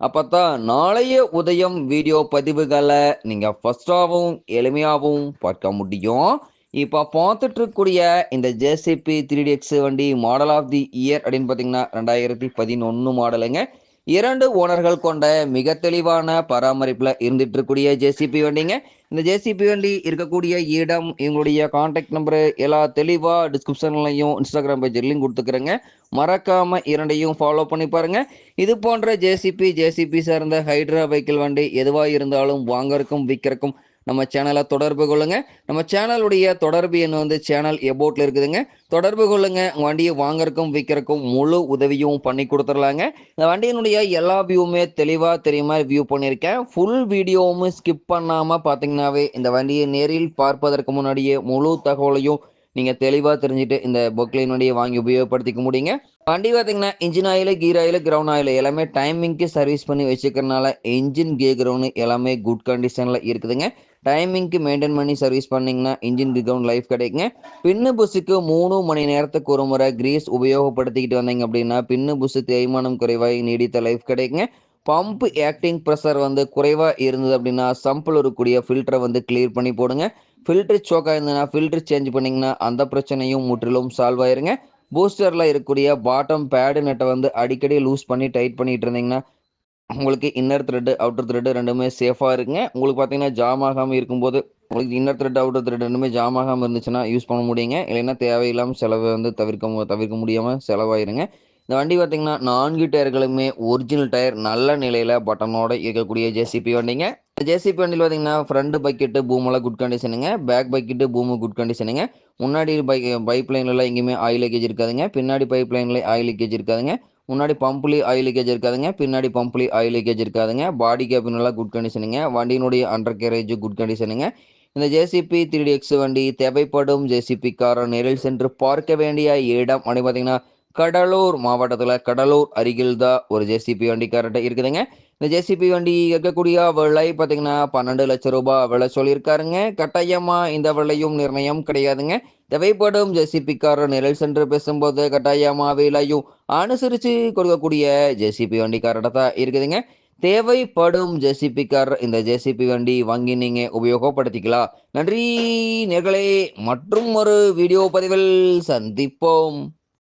அப்பதான் நாளைய உதயம் வீடியோ பதிவுகளை நீங்கள் ஃபஸ்ட்டாகவும் எளிமையாகவும் பார்க்க முடியும். இப்போ பார்த்துட்டு இருக்கக்கூடிய இந்த ஜேசிபி த்ரீ எக்ஸ் வண்டி மாடல் ஆஃப் தி இயர் அப்படின்னு பார்த்தீங்கன்னா ரெண்டாயிரத்தி பதினொன்று மாடலுங்க இரண்டு ஓனர்கள் கொண்ட மிக தெளிவான பராமரிப்பில் இருந்துட்டு இருக்கக்கூடிய ஜேசிபி வண்டிங்க. இந்த ஜேசிபி வண்டி இருக்கக்கூடிய இடம் இவங்களுடைய காண்டாக்ட் நம்பரு எல்லா தெளிவாக டிஸ்கிரிப்ஷன்லையும் இன்ஸ்டாகிராம் பேஜ்லையும் கொடுத்துக்கிறேங்க. மறக்காம இரண்டையும் ஃபாலோ பண்ணி பாருங்க. இது போன்ற ஜேசிபி ஜேசிபி சார்ந்த ஹைட்ரா வெஹிக்கிள் வண்டி எதுவாக இருந்தாலும் வாங்கறக்கும் விற்கிறக்கும் நம்ம சேனலை தொடர்பு கொள்ளுங்க. நம்ம சேனலுடைய தொடர்பு எண் வந்து சேனல் எபோட்டில் இருக்குதுங்க. தொடர்பு கொள்ளுங்க. வண்டியை வாங்கறக்கும் விற்கிறக்கும் முழு உதவியும் பண்ணி கொடுத்துடலாங்க. இந்த வண்டியினுடைய எல்லா வியூவுமே தெளிவாக தெரியுமா வியூ பண்ணியிருக்கேன். ஃபுல் வீடியோவும் ஸ்கிப் பண்ணாமல் பார்த்தீங்கன்னாவே இந்த வண்டியை நேரில் பார்ப்பதற்கு முன்னாடியே முழு தகவலையும் நீங்கள் தெளிவாக தெரிஞ்சுட்டு இந்த பொக்லைன் வண்டியை வாங்கி உபயோகப்படுத்திக்க முடியுங்க. வண்டி பார்த்தீங்கன்னா engine oil gear oil ground oil எல்லாமே டைமிங்க்கு சர்வீஸ் பண்ணி வச்சுக்கிறனால இன்ஜின் கே கிரவுண்ட் எல்லாமே குட் கண்டிஷனில் இருக்குதுங்க. டைமிங்க்கு மெயின்டைன் பண்ணி சர்வீஸ் பண்ணிங்கன்னா இன்ஜின் கிரவுண்ட் லைஃப் கிடைக்குங்க. பின்னு புஸ்ஸுக்கு மூணு மணி நேரத்துக்கு ஒரு முறை கிரீஸ் உபயோகப்படுத்திக்கிட்டு வந்தீங்க அப்படின்னா பின்னு புஸ்ஸு தேய்மானம் குறைவாக நீடித்த லைஃப் கிடைக்குங்க. பம்ப் ஆக்டிங் ப்ரெஷர் வந்து குறைவாக இருந்தது அப்படின்னா சம்பிள் இருக்கக்கூடிய ஃபில்டரை வந்து கிளியர் பண்ணி போடுங்க. ஃபில்ட்ரு சோக்காக இருந்ததுன்னா ஃபில்ட்ரு சேஞ்ச் பண்ணிங்கன்னா அந்த பிரச்சனையும் முற்றிலும் சால்வ் ஆயிருங்க. பூஸ்டரில் இருக்கக்கூடிய பாட்டம் பேடு நெட்டை வந்து அடிக்கடி லூஸ் பண்ணி டைட் பண்ணிட்டு இருந்தீங்கன்னா உங்களுக்கு இன்னர் த்ரெட்டு அவுட்டர் த்ரெட்டு ரெண்டுமே சேஃபாக இருக்குங்க. உங்களுக்கு பார்த்தீங்கன்னா ஜாம் ஆகாமல் இருக்கும்போது உங்களுக்கு இன்னர் த்ரெட் அவுட்டர் த்ரெட் ரெண்டுமே ஜாம் ஆகாமல் இருந்துச்சுன்னா யூஸ் பண்ண முடியுங்க. இல்லைன்னா தேவையில்லாமல் செலவை வந்து தவிர்க்க தவிர்க்க முடியாமல் செலவாயிருங்க. இந்த வண்டி பார்த்தீங்கன்னா நான்கு டயர்களுமே ஒரிஜினல் டயர் நல்ல நிலையில் பட்டனோட இருக்கக்கூடிய ஜேசிபி வண்டிங்க. இந்த ஜேசிபி வண்டியில் பார்த்தீங்கன்னா ஃப்ரண்ட் பக்கெட்டு பூமெல்லாம் குட் கண்டிஷனுங்க பேக் பக்கெட்டு பூமு குட் கண்டிஷனுங்க முன்னாடி பைக் பைப் லைன்லலாம் எங்கேயுமே ஆயில் லீக்கேஜ் இருக்காதுங்க. பின்னாடி பைப் லைன்ல ஆயில் லீக்கேஜ் இருக்காதுங்க. முன்னாடி பம்ப்லேயும் ஆயில் லீக்கேஜ் இருக்காதுங்க. பின்னாடி பம்ப்லேயும் ஆயில் லீக்கேஜ் இருக்காதுங்க. பாடி கேபின் குட் கண்டிஷனுங்க வண்டியினுடைய அண்டர் கேரேஜ் குட் கண்டிஷனுங்க இந்த ஜேசிபி த்ரீ எக்ஸ் வண்டி தேவைப்படும் ஜேசிபி காரை நேரில் சென்று பார்க்க வேண்டிய இடம். அப்படி பார்த்தீங்கன்னா கடலூர் மாவட்டத்தில் கடலூர் அருகில் தான் ஒரு ஜேசிபி வண்டி கரெக்டாக இருக்குதுங்க. இந்த ஜேசிபி வண்டி இருக்கக்கூடிய விலை பார்த்தீங்கன்னா பன்னெண்டு லட்சம் ரூபாய் விலை சொல்லியிருக்காருங்க. கட்டாயமாக இந்த விலையும் நிர்ணயம் கிடையாதுங்க. தேவைப்படும் ஜேசிபி நிழல் சென்று பேசும்போது கட்டாயமாக விலையும் அனுசரித்து கொடுக்கக்கூடிய ஜேசிபி வண்டி கரெக்டாக தான் இருக்குதுங்க. தேவைப்படும் ஜேசிபி கார் இந்த ஜேசிபி வண்டி வாங்கி நீங்கள் உபயோகப்படுத்திக்கலாம். நன்றி நேர்களே. மற்றும் ஒரு வீடியோ பதிவில் சந்திப்போம்.